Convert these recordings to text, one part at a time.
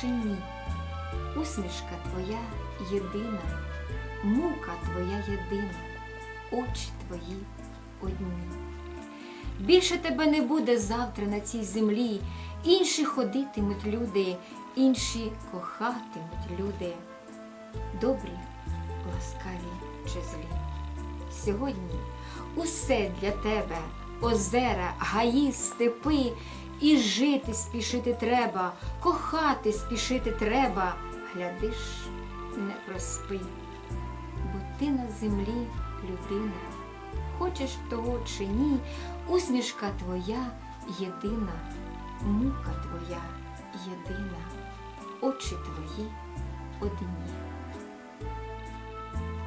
чи ні? Усмішка твоя єдина, мука твоя єдина, очі твої одні. Більше тебе не буде завтра на цій землі, інші ходитимуть люди, інші кохатимуть люди, добрі, ласкаві чи злі. Сьогодні усе для тебе, озера, гаї, степи, і жити спішити треба, кохати спішити треба, глядиш, не проспи, бо ти на землі людина, хочеш того чи ні, усмішка твоя єдина, мука твоя єдина, очі твої одні.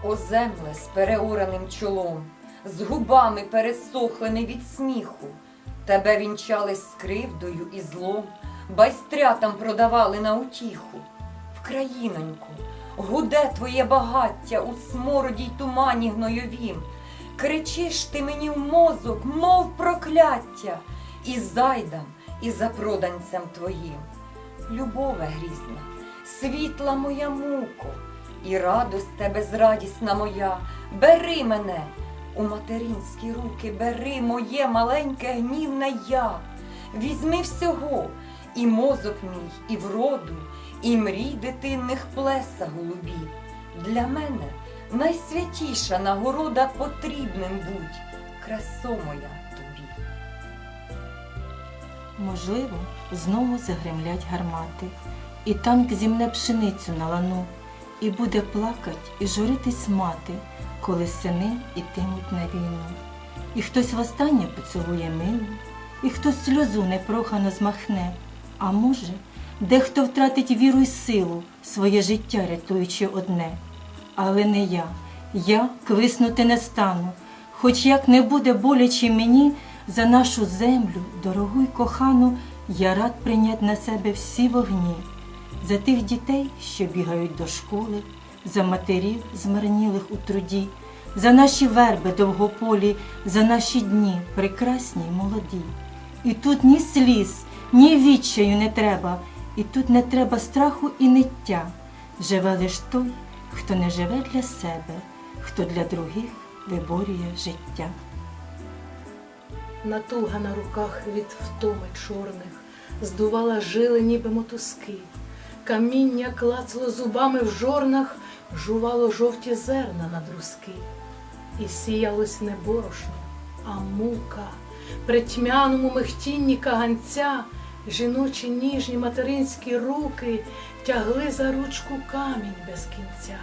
О земле з переораним чолом, з губами пересохлени від сміху, тебе вінчали з кривдою і злом, байстрятам продавали на утіху. Вкраїноньку, гуде твоє багаття у смороді й тумані гнойовім. Кричиш ти мені в мозок, мов прокляття, і зайдам, і за проданцем твоїм. Любове грізна, світла моя муко, і радость тебе зрадісна моя, бери мене у материнські руки, бери моє маленьке гнівне я, візьми всього, і мозок мій, і вроду, і мрій дитинних плеса голубі. Для мене найсвятіша нагорода потрібним будь, красо моя тобі. Можливо, знову загремлять гармати, і танк зімне пшеницю на лану, і буде плакать і журитись мати, коли сини ітимуть на війну. І хтось востаннє поцілує милу, і хтось сльозу непрохано змахне, а може, дехто втратить віру й силу, своє життя рятуючи одне. Але не я, я квиснути не стану, хоч як не буде боляче мені, за нашу землю, дорогу й кохану, я рад прийняти на себе всі вогні, за тих дітей, що бігають до школи, за матерів, змарнілих у труді, за наші верби довгополі, за наші дні прекрасні й молоді. І тут ні сліз, ні відчаю не треба, і тут не треба страху і ниття. Живе лиш той, хто не живе для себе, хто для других виборює життя. Натуга на руках від втоми чорних здувала жили, ніби мотузки. Каміння клацало зубами в жорнах, жувало жовті зерна на друзки. І сіялось не борошно, а мука. При тьмяному мехтінні каганця жіночі ніжні материнські руки тягли за ручку камінь без кінця.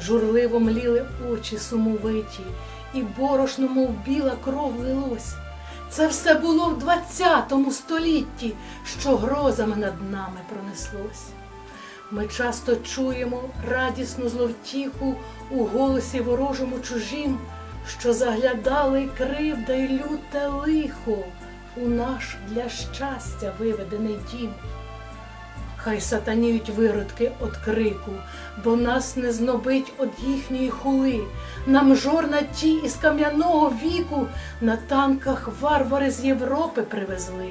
Журливо мліли очі сумовиті, і борошно, мов біла кров лилось. Це все було в двадцятому столітті, що грозами над нами пронеслось. Ми часто чуємо радісну зловтіху у голосі ворожому чужім, що заглядали кривда й люте лихо у наш для щастя виведений дім. Хай сатаніють виродки от крику, бо нас не знобить од їхньої хули. Нам жорна ті із кам'яного віку на танках варвари з Європи привезли.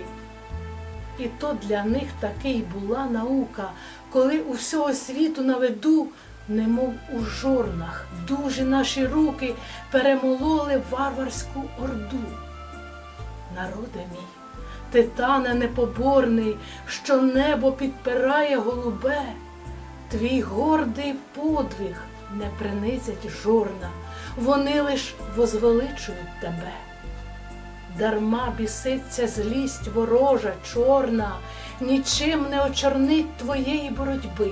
І то для них таки й була наука, коли у всього світу на виду, немов у жорнах, дужі наші руки перемололи варварську орду. Народе мій, титане непоборний, що небо підпирає голубе, твій гордий подвиг не принизять жорна, вони лиш возвеличують тебе. Дарма біситься злість ворожа, чорна, нічим не очорнить твоєї боротьби.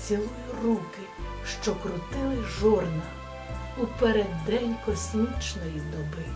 Цілуй руки, що крутили жорна у переддень космічної доби.